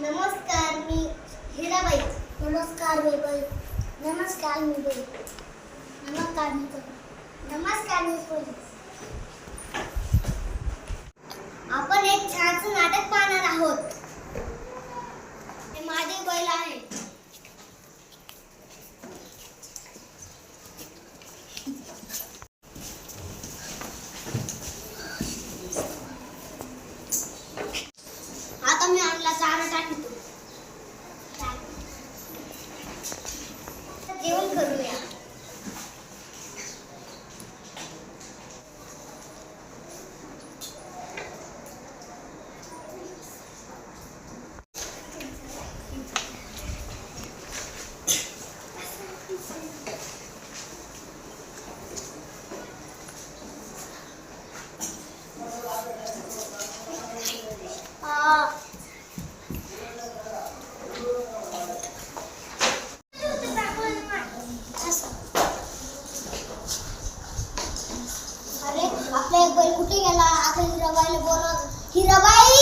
नमस्कार मी हिराबाई. नमस्कार me by. नमस्कार मी बाई. नमस्कार मी नमस्कार मी पोलीस. దేవుని आपला एक कुठे गेला? आता हिराबाईला बोलत हिराबाई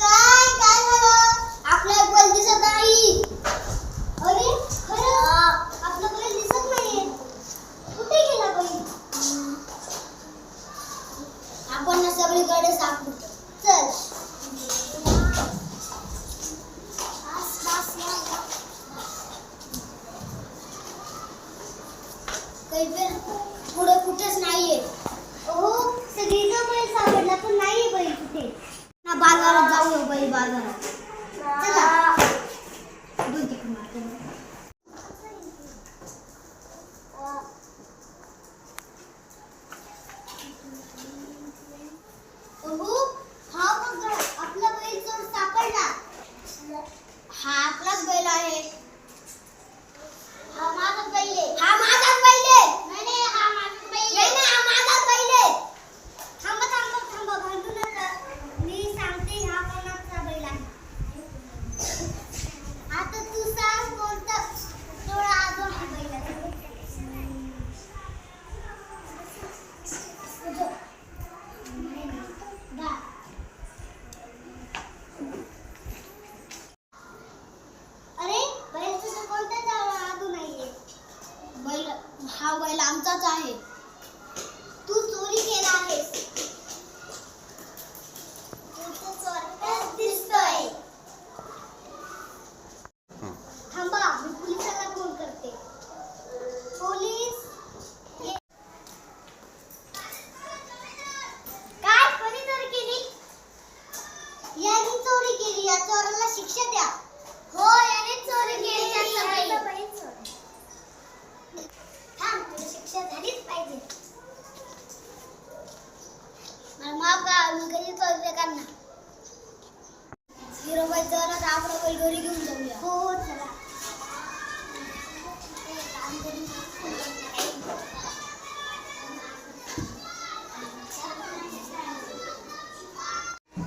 काय काय झालं? आपला एक दिसत नाही. अरे खरं? आपला बैल दिसत नाही कुठे गेला बैल आपण सगळीकडे सापडू. चल. पुढे कुठेच नाहीये. ना बाजारात जाऊ बाई बाजारात. चला. हा बैल आमचाच आहे. घालून गेली तो एकमेकांना हिरोबाई तर आपण बैलगोरी घेऊन जाऊया. हो हो चला.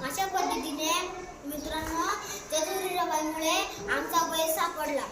अशा पद्धतीने मित्रांनो त्याच्या हिरोबाईमुळे आमचा बैल सापडला.